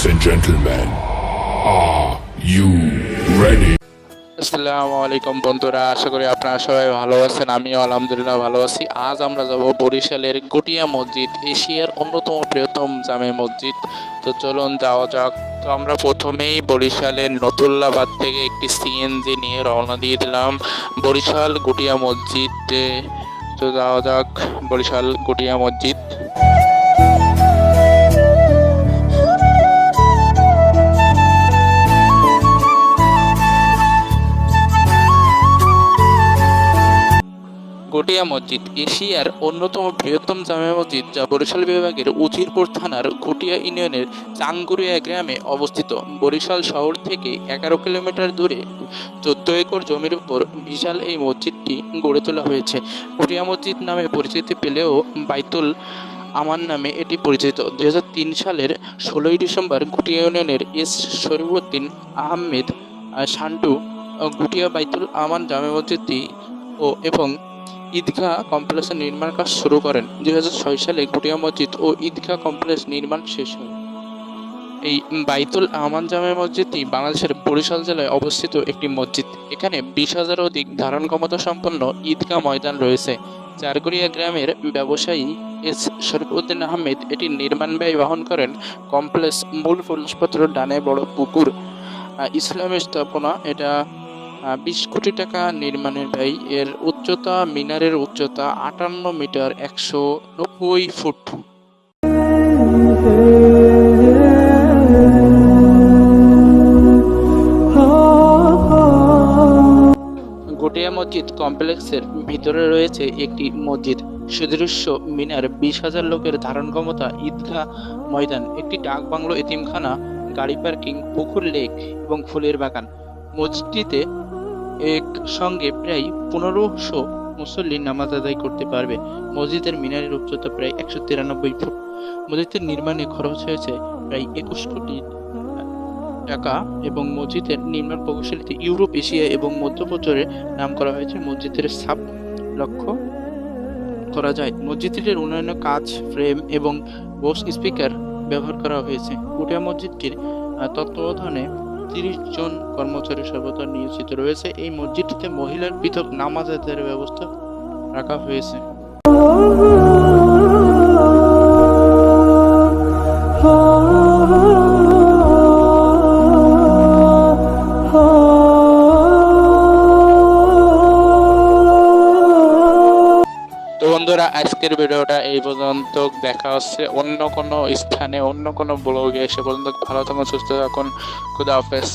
Ladies and gentlemen, are you ready? আসসালামু আলাইকুম বন্ধুরা আশা করি আপনারা সবাই ভালো আছেন আমিও আলহামদুলিল্লাহ ভালো আছি। আজ আমরা যাব বরিশালের গটিয়া মসজিদ এশিয়ার অন্যতম বৃহত্তম জামে মসজিদ। তো চলুন যাওয়া যাক। তো আমরা প্রথমেই বরিশালের নতুল্লাবাদ থেকে একটি সিএনজি নিয়ে রওনা দিয়ে দিলাম। বরিশাল গটিয়া মসজিদে। তো যাওয়া যাক বরিশাল গটিয়া মসজিদ। গটিয়া মসজিদ এশিয়ার অন্যতম বৃহত্তম জামে মসজিদ যা বরিশাল বিভাগের উজিরপুর থানার গটিয়া ইউনিয়নের চাঙ্গুরিয়া গ্রামে অবস্থিত। বরিশাল শহর থেকে এগারো কিলোমিটার দূরে চোদ্দ একর জমির উপর বিশাল এই মসজিদটি গড়ে তোলা হয়েছে। গটিয়া মসজিদ নামে পরিচিতি পেলেও বাইতুল আমান নামে এটি পরিচিত। দু হাজার তিন সালের ষোলোই ডিসেম্বর গুটিয়া ইউনিয়নের এস শরীফুদ্দিন আহমেদ আহ, শান্টু গুটিয়া বাইতুল আমান জামে মসজিদটি ও এবং ঈদগাহ কমপ্লেক্সের নির্মাণ কাজ শুরু করেন। দু হাজার ছয় সালে গুটিয়া মসজিদ ও ঈদগাহ কমপ্লেক্স নির্মাণ শেষ হয়। এই বাইতুল আমান জামে মসজিদটি বাংলাদেশের বরিশাল জেলায় অবস্থিত একটি মসজিদ। এখানে বিশ হাজার অধিক ধারণ ক্ষমতা সম্পন্ন ঈদগাহ ময়দান রয়েছে। চারগড়িয়া গ্রামের ব্যবসায়ী এস শরীফুদ্দিন আহমেদ এটি নির্মাণ ব্যয় বহন করেন। কমপ্লেক্স মূল প্রবেশপত্র ডানে বড় পুকুর। আহ, ইসলামী স্থাপনা এটা বিশ কোটি টাকা নির্মাণের ব্যয়। এর উচ্চতা, মিনারের উচ্চতা আটান্ন মিটার একশো নব্বই ফুট। গোটিয়া মসজিদ কমপ্লেক্সের ভিতরে রয়েছে একটি মসজিদ। সুদৃশ্য মিনার, বিশ হাজার লোকের ধারণ ক্ষমতা, ঈদগাহ ময়দান, একটি ডাক বাংলো, এতিমখানা, গাড়ি পার্কিং, পুকুর লেক এবং ফুলের বাগান। মসজিদটিতে এক সঙ্গে প্রায় পনেরোশো মুসল্লি নামাজ আদায় করতে পারবে। মসজিদের মিনারের উচ্চতা প্রায় একশো তিরানব্বই ফুট। মসজিদের নির্মাণে খরচ হয়েছে প্রায় একুশ কোটি টাকা এবং মসজিদের নির্মাণ প্রকৌশলীতে ইউরোপ, এশিয়া এবং মধ্যপ্রাচ্যের নাম করা হয়েছে মসজিদের সাব লক্ষ্য করা যায়। মসজিদটির উন্নয়ন কাজ ফ্রেম এবং বোস স্পিকার ব্যবহার করা হয়েছে। কুটিয়া মসজিদটির তত্ত্বাবধানে তিরিশ জন কর্মচারী সর্বদা নিয়োজিত রয়েছে এই মসজিদটিতে মহিলার পৃথক নামাজ আদায়ের ব্যবস্থা রাখা হয়েছে তো বন্ধুরা, আজকের ভিডিওটা এই পর্যন্ত। দেখা হচ্ছে অন্য কোনো স্থানে, অন্য কোনো ব্লগে। এসে পর্যন্ত ভালো থাকুন, সুস্থ থাকুন। খুদা হাফেজ।